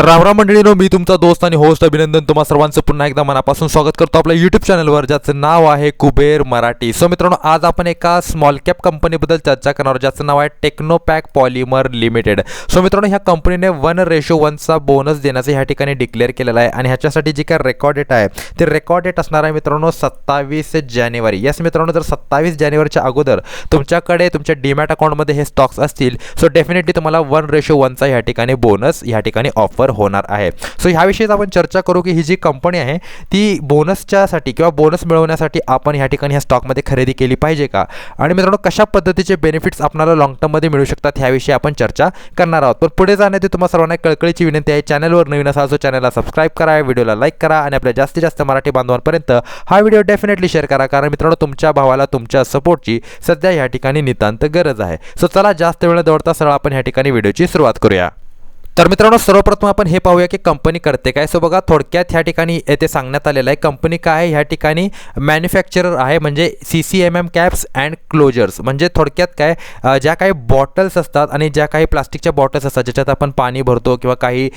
तर रामराम मंडळीनो मी तुमचा दोस्त आणि होस्ट अभिनंदन तुम्हा सर्वांचं पुन्हा एकदा मनापासून स्वागत करतो आपल्या यूट्यूब चॅनलवर ज्याचं नाव आहे कुबेर मराठी. सो मित्रांनो आज आपण एका स्मॉल कॅप कंपनीबद्दल चर्चा करणार ज्याचं नाव आहे टेक्नोपॅक पॉलिमर लिमिटेड सो मित्रांनो ह्या कंपनीने वन रेशो वनचा बोनस देण्याचं ह्या ठिकाणी डिक्लेअर केलेला आहे. आणि ह्याच्यासाठी जी काय रेकॉर्ड डेट आहे ते रेकॉर्ड डेट असणार आहे मित्रांनो सत्तावीस जानेवारी. येस मित्रांनो जर सत्तावीस जानेवारीच्या अगोदर तुमच्याकडे तुमच्या डीमॅट अकाउंटमध्ये हे स्टॉक्स असतील सो डेफिनेटली तुम्हाला वन रेशो वनचा ह्या ठिकाणी बोनस ह्या ठिकाणी ऑफर होणार आहे. सो ह्याविषयीच आपण चर्चा करू की ही जी कंपनी आहे ती बोनसच्यासाठी किंवा बोनस मिळवण्यासाठी आपण ह्या ठिकाणी ह्या स्टॉकमध्ये खरेदी केली पाहिजे का? आणि मित्रांनो कशा पद्धतीचे बेनिफिट्स आपल्याला लॉंग टर्ममध्ये मिळू शकतात ह्याविषयी आपण चर्चा करणार आहोत. पण पुढे जाण्याची तुम्हाला सर्वांना कळकळीची विनंती आहे चॅनलवर नवीन असाल जो चॅनलला सबस्क्राईब करा व्हिडिओला लाईक करा आणि आपल्या जास्तीत जास्त मराठी बांधवांपर्यंत हा व्हिडिओ डेफिनेटली शेअर करा. कारण मित्रांनो तुमच्या भावाला तुमच्या सपोर्टची सध्या ह्या ठिकाणी नितांत गरज आहे. सो चला जास्त वेळ दौडता सरळ आपण ह्या ठिकाणी व्हिडिओची सुरुवात करूया. तर मित्रांनो सर्वप्रथम आपण हे पाहूया की कंपनी करते काय. सो बघा थोडक्यात ह्या ठिकाणी येथे सांगण्यात आलेलं आहे. कंपनी काय आहे? ह्या ठिकाणी मॅन्युफॅक्चरर आहे म्हणजे C C M M caps and closures म्हणजे थोडक्यात काय ज्या काही बॉटल्स असतात आणि ज्या काही प्लास्टिकच्या बॉटल्स असतात ज्याच्यात आपण पाणी भरतो किंवा काही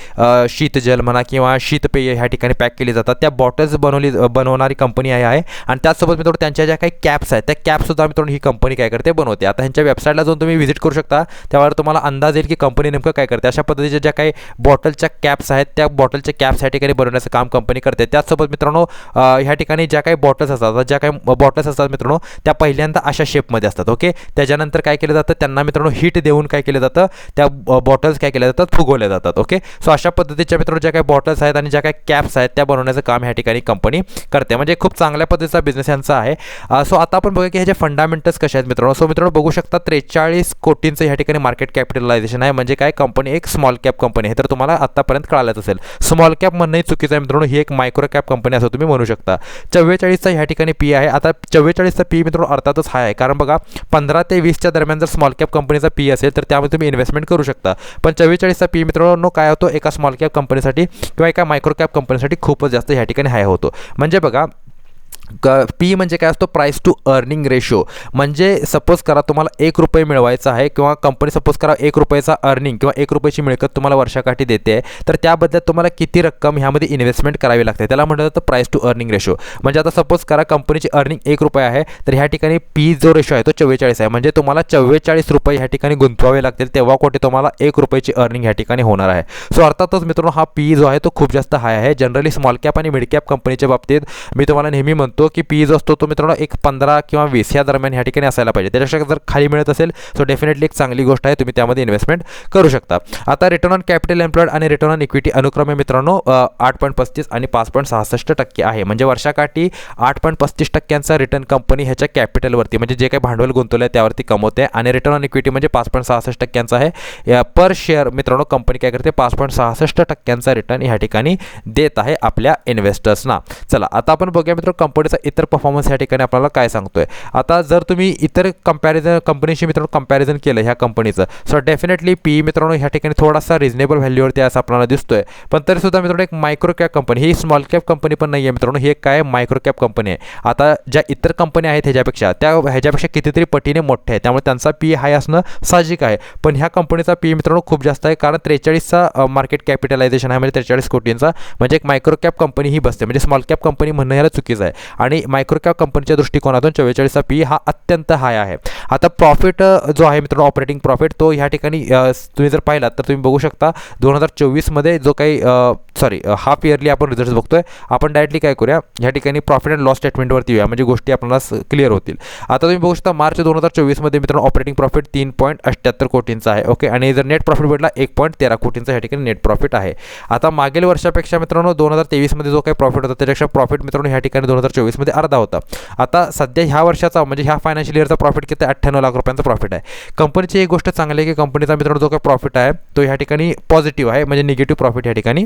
शीतजल म्हणा किंवा शीतपेय ह्या ठिकाणी पॅक केली जातात. त्या बॉटल्स बनवली बनवणारी कंपनी आहे आहे. आणि त्याचसोबत मित्रांनो त्यांच्या ज्या काही कॅप्स आहेत त्या कॅपसुद्धा मित्रांनो ही कंपनी काय करते? बनवते. आता ह्यांच्या वेबसाईटला जाऊन तुम्ही व्हिजिट करू शकता. त्यावर तुम्हाला अंदाज येईल की कंपनी नेमकं काय करते. अशा पद्धतीचे ज्या काही बॉटलच्या कॅप्स आहेत त्या बॉटलच्या कॅप्स ह्या ठिकाणी बनवण्याचं काम कंपनी करते. त्याचसोबत मित्रांनो ह्या ठिकाणी ज्या काही बॉटल्स असतात ज्या काही बॉटल्स असतात मित्रांनो त्या पहिल्यांदा अशा शेपमध्ये असतात ओके त्याच्यानंतर काय केलं जातं त्यांना मित्रांनो हीट देऊन काय केलं जातं त्या बॉटल्स काय केल्या जातात फुगवल्या जातात ओके सो अशा पद्धतीच्या मित्रांनो ज्या काही बॉटल्स आहेत आणि ज्या काही कॅप्स आहेत त्या बनवण्याचं काम ह्या ठिकाणी कंपनी करते. म्हणजे खूप चांगल्या पद्धतीचा बिझनेस यांचा आहे. सो आता आपण बघूया की ह्याचे फंडामेंटल्स कसे आहेत मित्रांनो. सो मित्रांनो बघू शकता त्रेचाळीस कोटींचं ह्या ठिकाणी मार्केट कॅपिटलायझेशन आहे. म्हणजे काय? कंपनी एक स्मॉल कॅप कंपनी आहे तर तुम्हाला आत्तापर्यंत कळालंच असेल. स्मॉल कॅप म्हणणंही चुकीचं आहे मित्रांनो ही एक मायक्रो कॅप कंपनी असं तुम्ही म्हणू शकता. चव्वेचाळीसचा ह्या ठिकाणी पी आहे. आता चव्वेचाळीसचा पी मित्रांनो अर्थातच हाय आहे. कारण बघा पंधरा ते वीसच्या दरम्यान जर स्मॉल कॅप कंपनीचा पी असेल तर त्यामध्ये तुम्ही इन्व्हेस्टमेंट करू शकता. पण चव्वेचाळीसचा पी मित्रांनो काय होतो? एका स्मॉल कॅप कंपनीसाठी किंवा एका मायक्रो कॅप कंपनीसाठी खूपच जास्त ह्या ठिकाणी हाय होतो. म्हणजे बघा क पी म्हणजे काय असतो? प्राईस टू अर्निंग रेशो म्हणजे सपोज करा तुम्हाला एक रुपये मिळवायचा आहे किंवा कंपनी सपोज करा एक रुपयाचा अर्निंग किंवा एक रुपयाची मिळकत तुम्हाला वर्षाकाठी देते आहे तर त्याबद्दल तुम्हाला किती रक्कम ह्यामध्ये इन्व्हेस्टमेंट करावी लागते? त्याला म्हटलं जातं प्राईस टू अर्निंग रेशो म्हणजे आता सपोज करा कंपनीची अर्निंग एक रुपये आहे तर ह्या ठिकाणी पी जो रेशो आहे तो चव्वेचाळीस आहे. म्हणजे तुम्हाला चव्वेचाळीस रुपये ह्या ठिकाणी गुंतवावे लागतील तेव्हा कुठे तुम्हाला एक रुपयाची अर्निंग ह्या ठिकाणी होणार आहे. सो अर्थातच मित्रांनो हा पी जो आहे तो खूप जास्त हाय आहे. जनरली स्मॉल कॅप आणि मिड कॅप कंपनीच्या बाबतीत मी तुम्हाला नेहमी म्हणतो की पी जो असतो तो मित्रांनो एक पंधरा किंवा वीस या दरम्यान ह्या ठिकाणी असायला पाहिजे. त्याच्यापेक्षा जर खाली मिळत असेल सो डेफिनेटली एक चांगली गोष्ट आहे. तुम्ही त्यामध्ये इन्व्हेस्टमेंट करू शकता. आता रिटर्न ऑन कॅपिटल एम्प्लॉयड आणि रिटर्न ऑन इक्विटी अनुक्रमे मित्रांनो आठ पॉईंट पस्तीस आणि पाच पॉईंट सहासष्ट टक्के आहे. म्हणजे वर्षाकाठी आठ पॉईंट पस्तीस टक्क्यांचा रिटर्न कंपनी ह्याच्या कॅपिटलवरती म्हणजे जे काही भांडवल गुंतवलं आहे त्यावरती कमवते आणि रिटर्न ऑन इक्विटी म्हणजे पाच पॉईंट सहासष्ट टक्क्यांचा आहे. पर शेअर मित्रांनो कंपनी काय करते? पाच पॉईंट सहासष्ट टक्क्यांचा रिटर्न ह्या ठिकाणी देत आहे आपल्या इन्व्हेस्टर्सना चला आता आपण बघूया मित्र कंपनीचा इतर परफॉर्मन्स या ठिकाणी आपल्याला काय सांगतोय? आता जर तुम्ही इतर कंपॅरिझन कंपनीशी मित्रांनो कंपॅरिझन केलं ह्या कंपनीचं सो डेफिनेटली पी मित्रांनो ह्या ठिकाणी थोडासा रिजनेबल व्हॅल्यूवरती असं आपल्याला दिसतोय. पण तरीसुद्धा मित्रांनो एक मायक्रो कॅप कंपनी ही स्मॉल कॅप कंपनी पण नाही आहे मित्रांनो ही एक काय मायक्रो कॅप कंपनी आहे. आता ज्या इतर कंपन्या आहेत ह्याच्यापेक्षा त्या ह्याच्यापेक्षा कितीतरी पटीने मोठ्या आहे त्यामुळे त्यांचा पी हाय असणं साहजिक आहे. पण ह्या कंपनीचा पी मित्रांनो खूप जास्त आहे कारण त्रेचाळीसचा मार्केट कॅपिटलायझेशन आहे म्हणजे त्रेचाळीस कोटींचा म्हणजे एक मायक्रो कॅप कंपनी ही बसते. म्हणजे स्मॉल कॅप कंपनी म्हणणं ह्याला चुकीचं आहे. आणि मायक्रोकॅप कंपनीच्या दृष्टिकोनातून चव्वेचाळीसचा पी हा अत्यंत हाय आहे. आता प्रॉफिट जो आहे मित्रांनो ऑपरेटिंग प्रॉफिट तो ह्या ठिकाणी तुम्ही जर पाहिलात तर तुम्ही बघू शकता दोन हजार चोवीसमध्ये जो काही सॉरी हाफ इयरली आपण रिझल्ट बघतोय आपण डायरेक्टली काय करूया ह्या ठिकाणी प्रॉफिट अँड लॉस स्टेटमेंटवरती येऊया म्हणजे गोष्टी आपल्याला क्लिअर होतील. आता तुम्ही बघू शकता मार्च दोन हजार चोवीसमध्ये मित्रांनो ऑपरेटिंग प्रॉफिट तीन पॉईंट अठ्ठ्याहत्तर कोटींचा आहे ओके? आणि जर नेट प्रॉफिट भेटला एक पॉईंट तेरा कोटींचा ह्या ठिकाणी नेट प्रॉफिट आहे. आता मागील वर्षापेक्षा मित्रांनो दोन हजार तेवीसमध्ये जो काही प्रॉफिट होता त्याच्यापेक्षा प्रॉफिट मित्रांनो ह्या ठिकाणी दोन हजार चोवीसमध्ये अर्धा होता. आता सध्या ह्या वर्षाचा म्हणजे ह्या फायनान्शियल इयरचा प्रॉफिट किती? अठ्ठ्याण्णव लाख रुपयांचा प्रॉफिट आहे. कंपनीची एक गोष्ट चांगली आहे की कंपनीचा मित्रांनो जो काही प्रॉफिट आहे तो ह्या ठिकाणी पॉझिटिव्ह आहे म्हणजे निगेटिव्ह प्रॉफिट ह्या ठिकाणी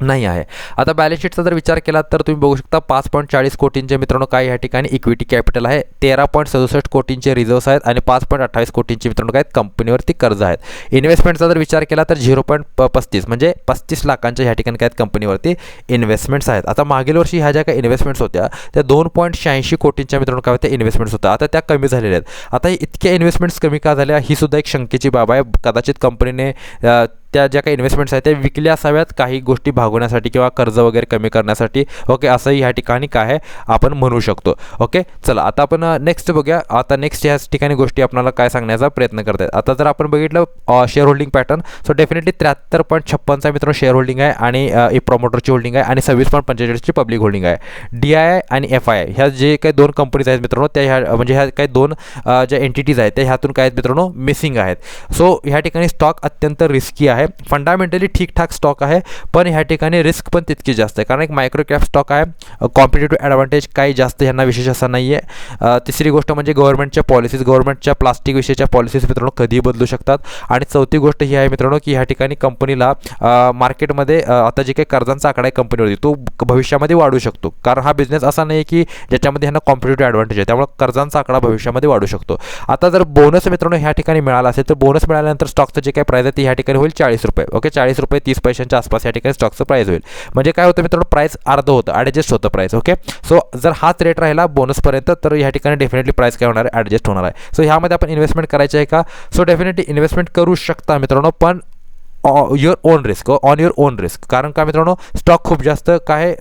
नाही आहे. आता बॅलन्स शीटचा जर विचार केला तर तुम्ही बघू शकता पाच पॉईंट चाळीस कोटींचे मित्रांनो काय या ठिकाणी इक्विटी कॅपिटल आहे. तेरा पॉईंट सदुसष्ट कोटींचे रिझर्व्स आहेत आणि पाच पॉईंट अठ्ठावीस कोटींचे मित्रांनो काय आहेत कंपनीवरती कर्ज आहेत. इन्व्हेस्टमेंटचा जर विचार केला तर झिरो पॉईंट प पस्तीस म्हणजे पस्तीस लाखांच्या ह्या ठिकाणी काय आहेत कंपनीवरती इन्व्हेस्टमेंट्स आहेत. आता मागील वर्षी ह्या ज्या काही इन्व्हेस्टमेंट्स होत्या त्या दोन पॉईंट शहाऐंशी कोटींच्या मित्रांनो काय होत्या? इन्व्हेस्टमेंट्स होत्या. आता त्या कमी झालेल्या आहेत. आता इतक्या इन्व्हेस्टमेंट्स कमी का झाल्या? ही सुद्धा एक शंकेची बाब आहे. कदाचित कंपनीने त्या ज्या काही इन्व्हेस्टमेंट्स आहेत त्या विकल्या असाव्यात. काही गोष्टी भागवण्यासाठी किंवा कर्ज वगैरे कमी करण्यासाठी. ओके असंही ह्या ठिकाणी काय आहे आपण म्हणू शकतो. ओके चला आता आपण नेक्स्ट बघूया. आता नेक्स्ट ह्याच ठिकाणी गोष्टी आपल्याला काय सांगण्याचा प्रयत्न करत आहेत आता जर आपण बघितलं share holding pattern so definitely त्र्याहत्तर पॉईंट छप्पनचा मित्रांनो शेअर होल्डिंग आहे आणि प्रॉमोटरची होल्डिंग आहे आणि सव्वीस पॉईंट पंचेचाळीसची पब्लिक होल्डिंग आहे. डी आय आय आणि एफ आय आय ह्या जे काही दोन कंपनीज आहेत मित्रांनो त्या ह्या म्हणजे ह्या काही दोन ज्या एंटिटीज आहेत त्या ह्यातून काय आहेत मित्रांनो मिसिंग आहेत. सो ह्या ठिकाणी स्टॉक अत्यंत रिस्की आहे. फंडामेंटली ठीकठाक स्टॉक आहे पण ह्या ठिकाणी रिस्क पण तितकी जास्त आहे. कारण एक मायक्रो कॅप स्टॉक आहे. कॉम्पिटेटिव्ह ॲडव्हान्टेज काही जास्त ह्यांना विशेष असा नाही आहे तिसरी गोष्ट म्हणजे गव्हर्नमेंटच्या पॉलिसीज गव्हर्नमेंटच्या प्लास्टिकविषयीच्या पॉलिसीज मित्रांनो कधीही बदलू शकतात. आणि चौथी गोष्ट ही आहे मित्रांनो की ह्या ठिकाणी कंपनीला मार्केटमध्ये आता जे काही कर्जांचा आकडा आहे कंपनीवरती तो भविष्यामध्ये वाढू शकतो. कारण हा बिझनेस असा नाही की ज्याच्यामध्ये ह्यांना कॉम्पिटेटिव्ह ॲडव्हान्टेज आहे. त्यामुळे कर्जांचा आकडा भविष्यामध्ये वाढू शकतो. आता जर बोनस मित्रांनो ह्या ठिकाणी मिळाला असेल तर बोनस मिळाल्यानंतर स्टॉकचं जे काही प्राईस आहे ते ह्या ठिकाणी होईल चाळीस रुपये ओके चाळीस रुपये तीस पैशांच्या आसपास या ठिकाणी स्टॉकचं प्राईस होईल. म्हणजे काय होतं मित्रांनो प्राईस अर्ध होतं ॲडजस्ट होतं प्राईस ओके सो जर हाच रेट राहिला बोनसपर्यंत तर ह्या ठिकाणी डेफिनेटली प्राईस काय होणार आहे? ॲडजस्ट होणार आहे. सो ह्यामध्ये आपण इन्व्हेस्टमेंट करायची आहे का? सो डेफिनेटली इन्व्हेस्टमेंट करू शकता मित्रांनो पण your own risk on your own risk कारण का मित्रांनो स्टॉक खूप जास्त काय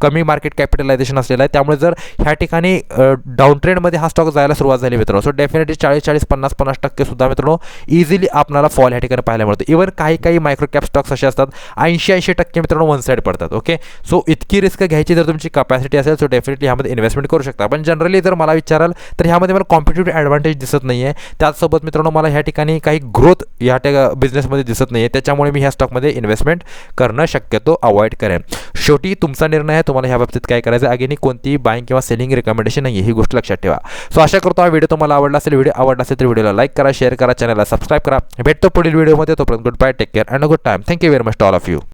कमी मार्केट कॅपिटलायझेशन असलेलं आहे. त्यामुळे जर ह्या ठिकाणी डाऊन ट्रेंडमध्ये हा स्टॉक जायला सुरुवात झाली मित्रांनो. सो डेफिनेटली चाळीस चाळीस पन्नास पन्नास टक्के सुद्धा मित्रांनो इझिली आपल्याला फॉल ह्या ठिकाणी पाहायला मिळतो. इव्हन काही काही मायक्रो कॅप स्टॉक्स असे असतात ऐंशी ऐंशी टक्के मित्रांनो वन साईड पडतात ओके सो इतकी रिस्क घ्यायची जर तुमची कपॅसिटी असेल सो डेफिनेटली ह्यामध्ये इन्व्हेस्टमेंट करू शकता. पण जनरली जर मला विचाराल तर ह्यामध्ये मला कॉम्पिटेटिव्ह ॲडव्हान्टेज दिसत नाही आहे त्याचसोबत मित्रांनो मला ह्या ठिकाणी काही ग्रोथ ह्या त्या बिझनेसमध्ये दिसत नाही आहे त्याच्यामुळे मी ह्या स्टॉकमध्ये इन्व्हेस्टमेंट करणं शक्यतो अवॉइड करेन. शेवटी तुमचा निर्णय आहे तुम्हाला ह्या बाबतीत काय करायचं अगेनी कोणतीही बाईंग किंवा सेलिंग रिकमेंडेशन नाही आहे ही गोष्ट लक्षात ठेवा. सो आशा करतो हा व्हिडिओ तुम्हाला आवडला असेल व्हिडिओ आवडला असेल तर व्हिडिओला लाईक करा शेअर करा चॅनलला सबस्क्राईब करा. भेटतो पुढील व्हिडिओमध्ये तोपर्यंत good bye take care and good time thank you very much all of you